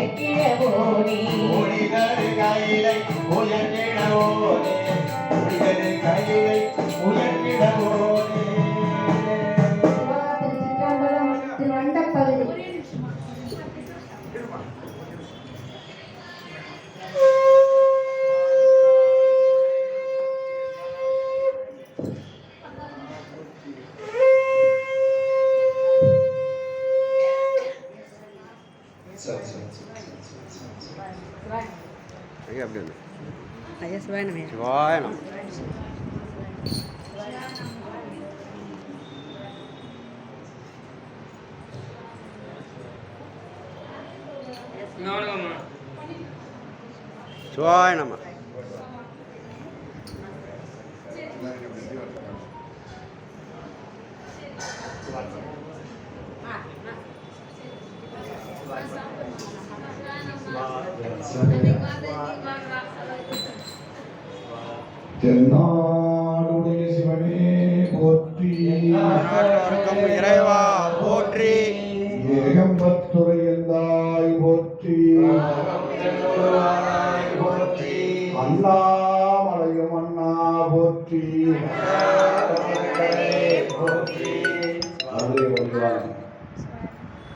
உயர்த்திடவோனே ஒளிதரு கையிலை உயர்த்திடவோனே ஒளிதரு கையிலை உயர்த்திடவோனே அப்படி ஒன்று ஐயா சிவாயனமே சிவாய நம சிவாய நம தென்னாடுடைய சிவனே போற்றி. இறைவா போற்றி. ஏகம்பத்துறையந்தாய் போற்றி. அண்ணாமலையும் அண்ணா போற்றி.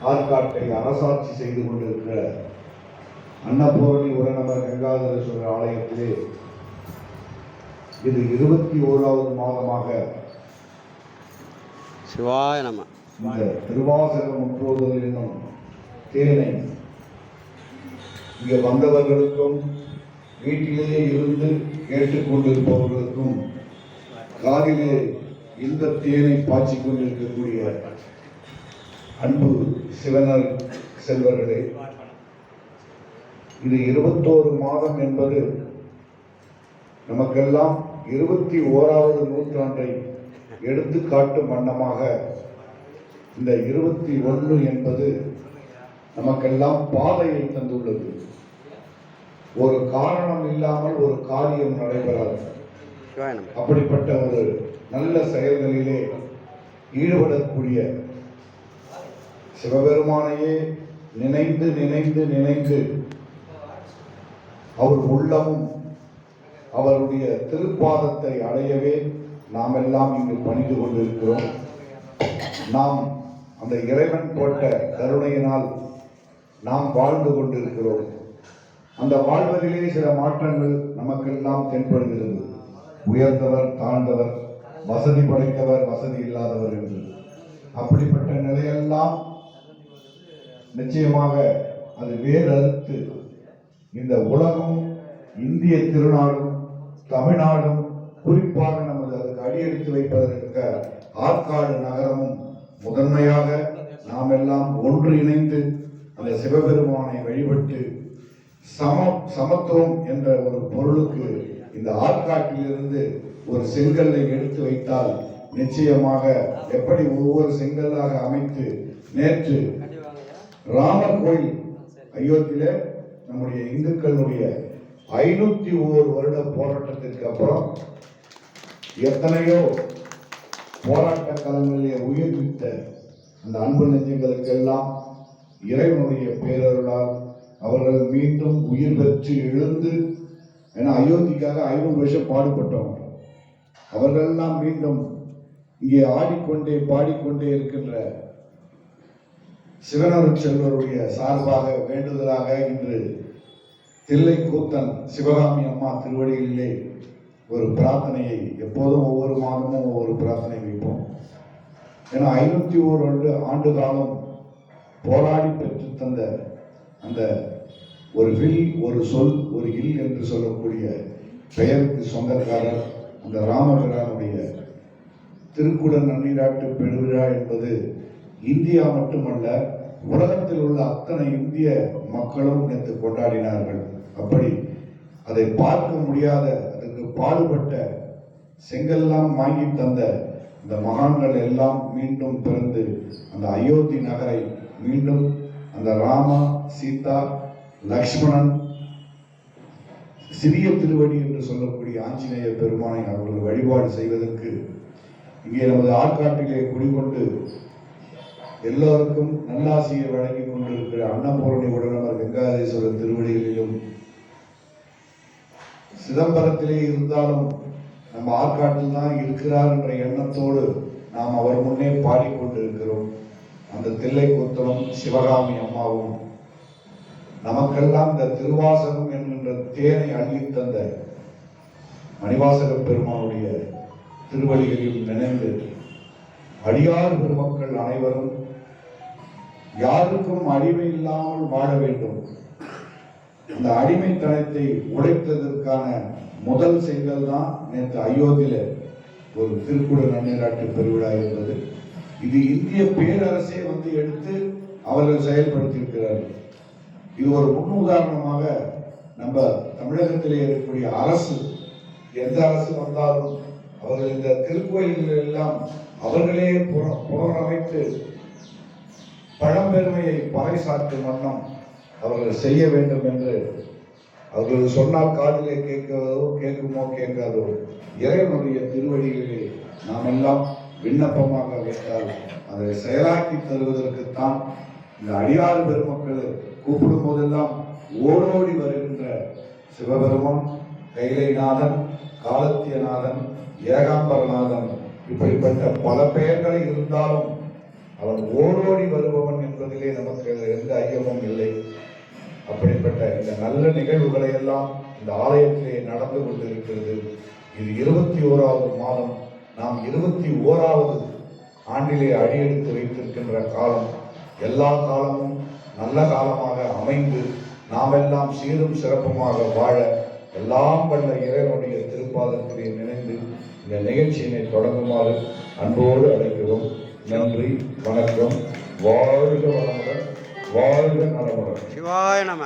ஆற்காட்டை அரசாட்சி செய்து கொண்டிருக்கிற அன்னபூரணி உரநபர் கங்காதரேஸ்வரர் ஆலயத்திலே இது இருபத்தி ஓராவது மாதமாக சிவாய நம. இந்த திருவாசக முற்றோதல் என்னும் தேனை இங்கே வந்தவர்களுக்கும் வீட்டிலேயே இருந்து கேட்டுக்கொண்டிருப்பவர்களுக்கும் காதிலே இந்த தேனை பாய்ச்சிக் கொண்டிருக்கக்கூடிய அன்பு சிவனர் செல்வர்களே இது இருபத்தோரு மாதம் என்பது நமக்கெல்லாம் இருபத்தி ஓராவது நூற்றாண்டை எடுத்து காட்டும் வண்ணமாக இந்த இருபத்தி ஒன்று என்பது நமக்கெல்லாம் பாதையை தந்துள்ளது. ஒரு காரணம் இல்லாமல் ஒரு காரியம் நடைபெறாது. அப்படிப்பட்ட ஒரு நல்ல செயல்களிலே ஈடுபடக்கூடிய சிவபெருமானையே நினைந்து நினைந்து நினைந்து அவர் உள்ளமும் அவருடைய திருப்பாதத்தை அடையவே நாம் எல்லாம் இங்கு பணிந்து கொண்டிருக்கிறோம். நாம் அந்த இறைவன் போட்ட கருணையினால் நாம் வாழ்ந்து கொண்டிருக்கிறோம். அந்த வாழ்வதிலே சில மாற்றங்கள் நமக்கெல்லாம் தென்படுகிறது. உயர்ந்தவர் தாழ்ந்தவர் வசதி படைத்தவர் வசதி இல்லாதவர் என்று. அப்படிப்பட்ட நிலையெல்லாம் நிச்சயமாக அது வேறறுத்து இந்த உலகம் இந்திய திருநாடும் தமிழ்நாடும் குறிப்பாக நமது அதுக்கு அடியெடுத்து வைப்பதற்கு ஆற்காடு நகரமும் முதன்மையாக நாம் எல்லாம் ஒன்றிணைந்து அந்த சிவபெருமானை வழிபட்டு சம சமத்துவம் என்ற ஒரு பொருளுக்கு இந்த ஆற்காட்டிலிருந்து ஒரு செங்கல்லை எடுத்து வைத்தால் நிச்சயமாக எப்படி ஒவ்வொரு செங்கல்லாக அமைத்து நேற்று ராமர் கோயில் அயோத்தியில நம்முடைய இந்துக்களுடைய ஐநூத்தி ஓரு வருட போராட்டத்திற்கு அப்புறம் எத்தனையோ போராட்ட காலங்களிலே உயிர்வித்த அந்த அன்பு நெஞ்சங்களுக்கெல்லாம் இறைவனுடைய பேரருளால் அவர்கள் மீண்டும் உயிர் பெற்று எழுந்து ஏன்னா அயோத்திக்காக ஐநூறு வருஷம் பாடுபட்டவங்க அவர்களெல்லாம் மீண்டும் இங்கே ஆடிக்கொண்டே பாடிக்கொண்டே இருக்கின்ற சிவனருள் செல்வருடைய சார்பாக வேண்டுதலாக இன்று தில்லை கூத்தன் சிவகாமி அம்மா திருவடிகளிலே ஒரு பிரார்த்தனையை எப்போதும் ஒவ்வொரு மாதமும் ஒவ்வொரு பிரார்த்தனை வைப்போம். ஏன்னா ஐநூற்றி ஓரு ஆண்டு ஆண்டு காலம் போராடி பெற்று தந்த அந்த ஒரு வில் ஒரு சொல் ஒரு இல் என்று சொல்லக்கூடிய பெயருக்கு சொந்தக்காரர் அந்த ராமபிரானுடைய திருக்குடன் நன்னீராட்டு பெருவிழா என்பது இந்தியா மட்டுமல்ல உலகத்தில் உள்ள அத்தனை இந்திய மக்களும் நேற்று கொண்டாடினார்கள். அப்படி அதை பார்க்க முடியாத அதற்கு பாடுபட்ட செங்கல்லாம் வாங்கி தந்த இந்த மகான்கள் எல்லாம் மீண்டும் பிறந்து அந்த அயோத்தி நகரை மீண்டும் அந்த ராமா சீதா லக்ஷ்மணன் சிறிய திருவடி என்று சொல்லக்கூடிய ஆஞ்சநேய பெருமானை அவர்கள் வழிபாடு செய்வதற்கு இங்கே நமது ஆற்காட்டிலே குடிகொண்டு எல்லோருக்கும் நல்லாசியை வழங்கி கொண்டிருக்கிற அன்னபூரணி உடனமர் கங்காதேஸ்வரர் திருவடிகளிலும் சிதம்பரத்திலே இருந்தாலும் நம்ம ஆற்காட்டில் தான் இருக்கிறார் என்ற எண்ணத்தோடு நாம் அவர் முன்னே பாடிக்கொண்டிருக்கிறோம். அந்த தில்லை கூத்தலும் சிவகாமி அம்மாவும் நமக்கெல்லாம் இந்த திருவாசகம் என்கின்ற தேனை அள்ளித் தந்த மணிவாசக பெருமானுடைய திருவடிகளையும் நினைந்து அடியார் பெருமக்கள் அனைவரும் யாருக்கும் அடிமை இல்லாமல் வாழ வேண்டும். இந்த அடிமைத்தனத்தை உடைத்ததற்கான முதல் செங்கல் தான் நேற்று அயோத்தியில ஒரு திருக்குட நன்னீராட்டு பெருவிழா இருந்தது இது இந்திய பேரரசே வந்து எடுத்து அவர்கள் செயல்படுத்தியிருக்கிறார்கள். இது ஒரு முன் உதாரணமாக நம்ம தமிழகத்திலே இருக்கக்கூடிய அரசு எந்த அரசு வந்தாலும் அவர்கள் இந்த திருக்கோயில்கள் எல்லாம் அவர்களே புன- புனரமைத்து பழம்பெருமையை பறைசாற்றும் வண்ணம் அவர்கள் செய்ய வேண்டும் என்று அவர்கள் சொன்னால் காதிலே கேட்கிறதோ கேட்குமோ கேட்காதோ இறைவனுடைய திருவடிகளிலே நாம் எல்லாம் விண்ணப்பமாக வைத்தால் அதை செயலாக்கி தருவதற்குத்தான் இந்த அடியாறு பெருமக்கள் கூப்பிடும் போதெல்லாம் ஓடோடி வருகின்ற சிவபெருமான் கைலைநாதன் காலத்தியநாதன் ஏகாம்பரநாதன் இப்படிப்பட்ட பல பெயர்கள் இருந்தாலும் அவன் ஓடோடி வருபவன் என்பதிலே நமக்கு எந்த ஐயமும் இல்லை. அப்படிப்பட்ட இந்த நல்ல நிகழ்வுகளை எல்லாம் இந்த ஆலயத்திலே நடந்து கொண்டிருக்கிறது. இது இருபத்தி ஓராவது மாதம். நாம் இருபத்தி ஓராவது ஆண்டிலே அடியெடுத்து வைத்திருக்கின்ற காலம். எல்லா காலமும் நல்ல காலமாக அமைந்து நாம் எல்லாம் சீரும் சிறப்புமாக வாழ எல்லாம் வல்ல இறைவனுடைய திருப்பாதத்திலே நினைந்து இந்த நிகழ்ச்சியினை தொடங்குமாறு அன்போடு அழைக்கிறோம். நன்றி வணக்கம். வாழ்க வளமுடன் வாழ்க நலமுடன். சிவாய நம.